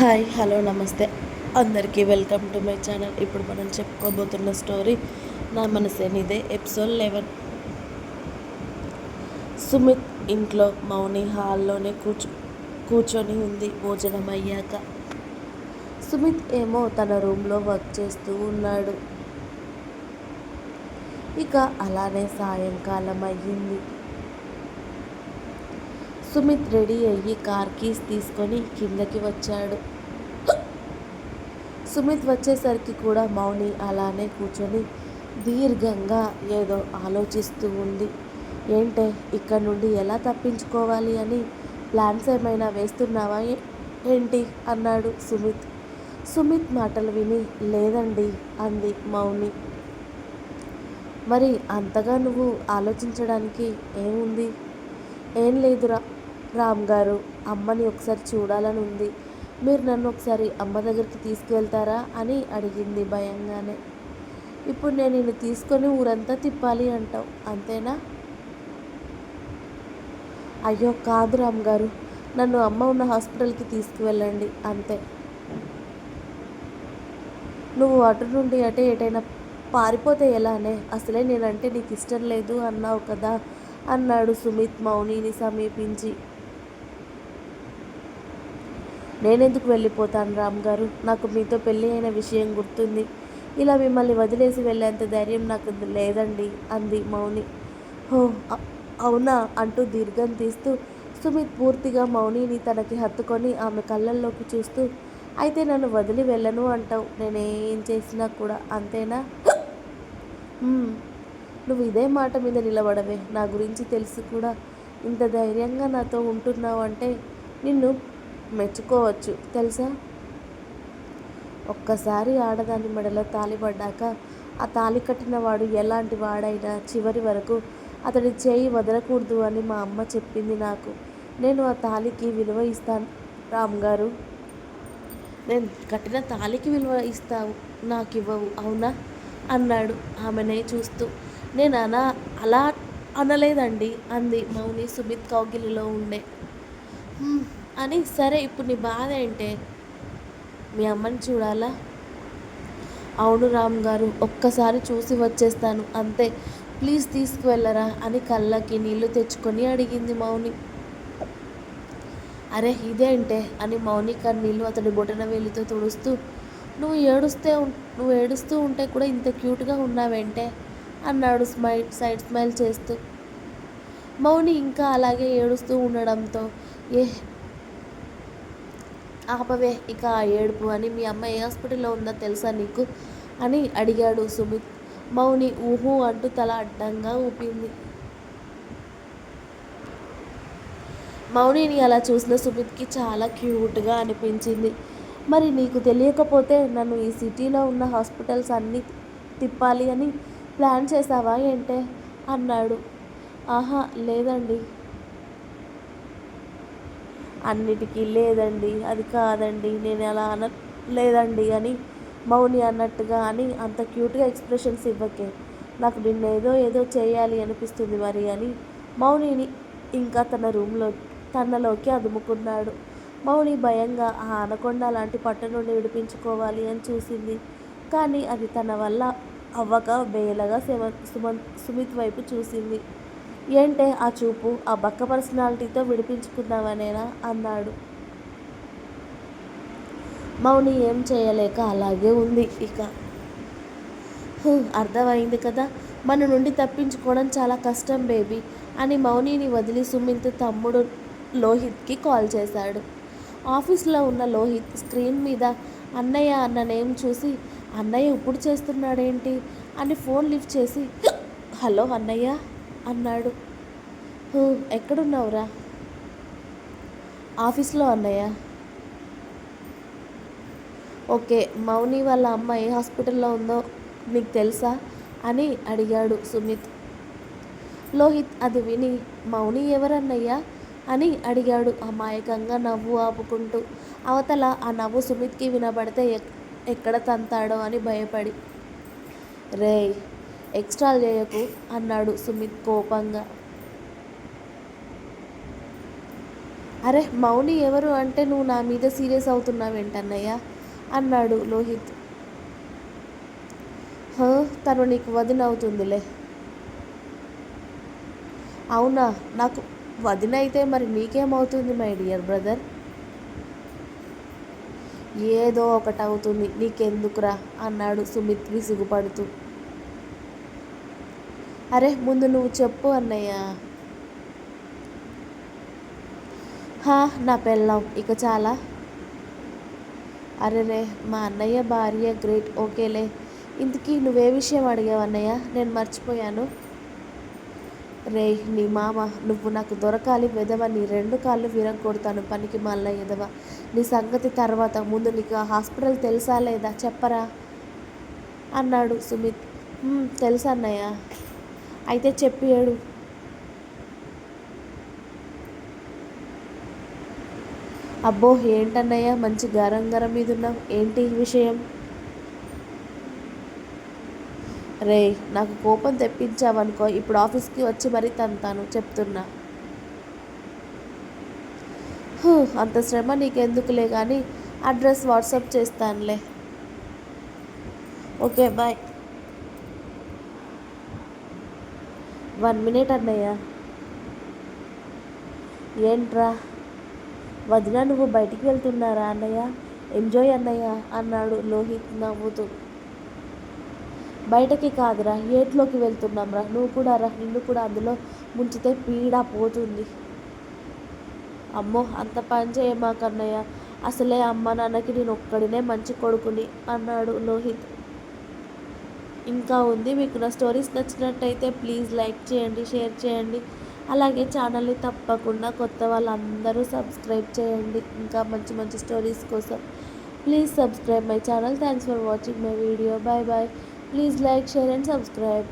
Hi hello నమస్తే. అందరికీ welcome to my channel. ఇప్పుడు మనం చెప్పుకోబోతున్న స్టోరీ నా మనసేనిదే ఎపిసోడ్ లెవెన్. సుమిత్ ఇంట్లో మౌని హాల్లోనే కూర్చు కూర్చొని ఉంది భోజనం అయ్యాక. సుమిత్ ఏమో తన రూమ్లో వర్క్ చేస్తూ ఉన్నాడు. ఇక అలానే సాయంకాలం అయ్యింది. సుమిత్ రెడీ అయ్యి కార్ కీస్ తీసుకొని కిందకి వచ్చాడు. సుమిత్ వచ్చేసరికి కూడా మౌని అలానే కూర్చొని దీర్ఘంగా ఏదో ఆలోచిస్తూ ఉంది. ఏంటే ఇక్కడ నుండి ఎలా తప్పించుకోవాలి అని ప్లాన్స్ ఏమైనా వేస్తున్నావా ఏంటి? అన్నాడు సుమిత్. సుమిత్ మాటలు విని లేదండి అంది మౌని. మరి అంతగా నువ్వు ఆలోచించడానికి ఏముంది? ఏం లేదురా. రామ్ గారు అమ్మని ఒకసారి చూడాలని ఉంది. మీరు నన్ను ఒకసారి అమ్మ దగ్గరికి తీసుకువెళ్తారా అని అడిగింది భయంగానే. ఇప్పుడు నేను నిన్ను తీసుకొని ఊరంతా తిప్పాలి అంటావు అంతేనా? అయ్యో కాదు రామ్ గారు. నన్ను అమ్మ ఉన్న హాస్పిటల్కి తీసుకువెళ్ళండి అంతే. నువ్వు అటు నుండి అటే ఎటైనా పారిపోతే ఎలానే? అసలే నేనంటే నీకు ఇష్టం లేదు అన్నావు కదా అన్నాడు సుమిత్ మౌనిని సమీపించి. నేనెందుకు వెళ్ళిపోతాను రామ్ గారు? నాకు మీతో పెళ్ళి అయిన విషయం గుర్తుంది. ఇలా మిమ్మల్ని వదిలేసి వెళ్ళేంత ధైర్యం నాకు లేదండి అంది మౌని. హో అవునా? అంటూ దీర్ఘం తీస్తూ సుమిత్ పూర్తిగా మౌనిని తనకి హత్తుకొని ఆమె కళ్ళల్లోకి చూస్తూ అయితే నన్ను వదిలి వెళ్ళను అంటావు నేనేం చేసినా కూడా అంతేనా? నువ్వు ఇదే మాట మీద నిలబడవే. నా గురించి తెలుసు కూడా. ఇంత ధైర్యంగా నాతో ఉంటున్నావు అంటే నిన్ను మెచ్చుకోవచ్చు. తెలుసా? ఒక్కసారి ఆడదాని మెడలో తాలి పడ్డాక ఆ తాలి కట్టిన వాడు ఎలాంటి వాడైనా చివరి వరకు అతడి చేయి వదలకూడదు అని మా అమ్మ చెప్పింది నాకు. నేను ఆ తాలికి విలువ ఇస్తాను. రామ్ గారు నేను కట్టిన తాలికి విలువ ఇస్తావు నాకు ఇవ్వవు అవునా? అన్నాడు ఆమెనే చూస్తూ. నేను అనా అలా అనలేదండి అంది మౌని సుమిత్ కౌగిలిలో ఉండే. అని సరే ఇప్పుడు నీ బాధ ఏంటే? మీ అమ్మని చూడాలా? అవును రామ్ గారు ఒక్కసారి చూసి వచ్చేస్తాను అంతే. ప్లీజ్ తీసుకువెళ్ళరా అని కళ్ళకి నీళ్ళు తెచ్చుకొని అడిగింది మౌని. అరే ఇదేంటే అని మౌని కన్నీళ్ళు అతడి బొటన వేలితో తుడుస్తూ నువ్వు ఏడుస్తే నువ్వు ఏడుస్తూ ఉంటే కూడా ఇంత క్యూట్గా ఉన్నావేంటే? అన్నాడు స్మైల్ సైడ్ స్మైల్ చేస్తూ. మౌని ఇంకా అలాగే ఏడుస్తూ ఉండడంతో ఏ ఆపవే ఇక ఏడుపు అని మీ అమ్మ ఏ హాస్పిటల్లో ఉందో తెలుసా నీకు? అని అడిగాడు సుమిత్. మౌని ఊహు అంటూ తల అడ్డంగా ఊపింది. మౌనిని అలా చూసిన సుమిత్కి చాలా క్యూట్గా అనిపించింది. మరి నీకు తెలియకపోతే నన్ను ఈ సిటీలో ఉన్న హాస్పిటల్స్ అన్నీ తిప్పాలి అని ప్లాన్ చేసావా ఏంటే? అన్నాడు. ఆహా లేదండి. అన్నిటికీ లేదండి అది కాదండి నేను అలా అన లేదండి అని మౌని అన్నట్టుగా అని అంత క్యూట్గా ఎక్స్ప్రెషన్స్ ఇవ్వకే. నాకు నిన్నేదో ఏదో చేయాలి అనిపిస్తుంది మరి అని మౌనిని ఇంకా తన రూమ్లో తనలోకి అదుముకున్నాడు. మౌని భయంగా ఆ అనకొండ లాంటి పట్టు నుండి విడిపించుకోవాలి అని చూసింది. కానీ అది తన వల్ల అవ్వక బేలగా సుమ సుమిత్ వైపు చూసింది. ఏంటే ఆ చూపు? ఆ బక్క పర్సనాలిటీతో విడిపించుకుందామనేనా? అన్నాడు. మౌని ఏం చేయలేక అలాగే ఉంది ఇక. అర్థమైంది కదా? మన నుండి తప్పించుకోవడం చాలా కష్టం బేబీ అని మౌనిని వదిలి సుమిత్ తమ్ముడు లోహిత్కి కాల్ చేశాడు. ఆఫీస్లో ఉన్న లోహిత్ స్క్రీన్ మీద అన్నయ్య అన్న నేమ్ చూసి అన్నయ్య ఇప్పుడు చేస్తున్నాడేంటి? అని ఫోన్ లిఫ్ట్ చేసి హలో అన్నయ్య. అన్నాడు. ఎక్కడున్నావురా? ఆఫీస్లో అన్నయ్య. ఓకే మౌని వాళ్ళ అమ్మ ఏ హాస్పిటల్లో ఉందో నీకు తెలుసా అని అడిగాడు సుమిత్ లోహిత్ అది విని మౌని ఎవరన్నయ్యా అని అడిగాడు అమాయకంగా నవ్వు ఆపుకుంటూ. అవతల ఆ నవ్వు సుమిత్కి వినబడితే ఎక్- ఎక్కడ తంతాడో అని భయపడి. రేయ్ ఎక్స్ట్రా చేయకు అన్నాడు సుమిత్ కోపంగా. అరే మౌని ఎవరు అంటే నువ్వు నా మీద సీరియస్ అవుతున్నావేంటన్నయ్య అన్నాడు లోహిత్. "హ, తను నీకు వదిన అవుతుందిలే. అవునా? నాకు వదిన అయితే మరి నీకేమవుతుంది మై డియర్ బ్రదర్? ఏదో ఒకటి అవుతుంది నీకెందుకురా? అన్నాడు సుమిత్ విసుగుపడుతూ. అరే ముందు నువ్వు చెప్పు అన్నయ్య. హా నా పెళ్ళాం ఇక చాలా. అరే రే మా అన్నయ్య భార్య గ్రేట్ ఓకేలే. ఇంతకీ నువ్వే విషయం అడిగావు అన్నయ్య నేను మర్చిపోయాను. రే నీ మామ నువ్వు నాకు దొరకాలి విధవ నీ రెండు కాళ్ళు విరగొడతాను పనికి మళ్ళా ఎదవ. నీ సంగతి తర్వాత ముందు నీకు ఆ హాస్పిటల్ తెలుసా లేదా చెప్పరా? అన్నాడు సుమిత్. తెలుసా అన్నయ్య అయితే చెప్పాడు అబ్బో ఏంటన్నయ్య? మంచి గరం గరం మీద ఉన్నావు ఏంటి విషయం? రే నాకు కోపం తెప్పించావనుకో ఇప్పుడు ఆఫీస్కి వచ్చి మరీ తంతాను చెప్తున్నా. అంత శ్రమ నీకెందుకులే కానీ అడ్రస్ వాట్సాప్ చేస్తానులే. Okay bye. వన్ మినిట్ అన్నయ్య. ఏంట్రా? వదిన నువ్వు బయటికి వెళ్తున్నారా అన్నయ్య? ఎంజాయ్ అన్నయ్య అన్నాడు లోహిత్ నవ్వుతూ. బయటకి కాదురా ఏట్లోకి వెళ్తున్నాం రా. నువ్వు కూడా రా నిన్ను కూడా అందులో ముంచితే పీడ పోతుంది. అమ్మో అంత పని చేయమాకన్నయ్య. అసలే అమ్మ నాన్నకి నేను ఒక్కడినే మంచి కొడుకుని అన్నాడు లోహిత్. ఇంకా ఉంది. మీకు నా స్టోరీస్ నచ్చినట్టయితే ప్లీజ్ లైక్ చేయండి షేర్ చేయండి. అలాగే ఛానల్ని తప్పకుండా కొత్త వాళ్ళందరూ సబ్స్క్రైబ్ చేయండి. ఇంకా మంచి మంచి స్టోరీస్ కోసం please subscribe my channel. Thanks for watching my video. Bye bye please like share and subscribe.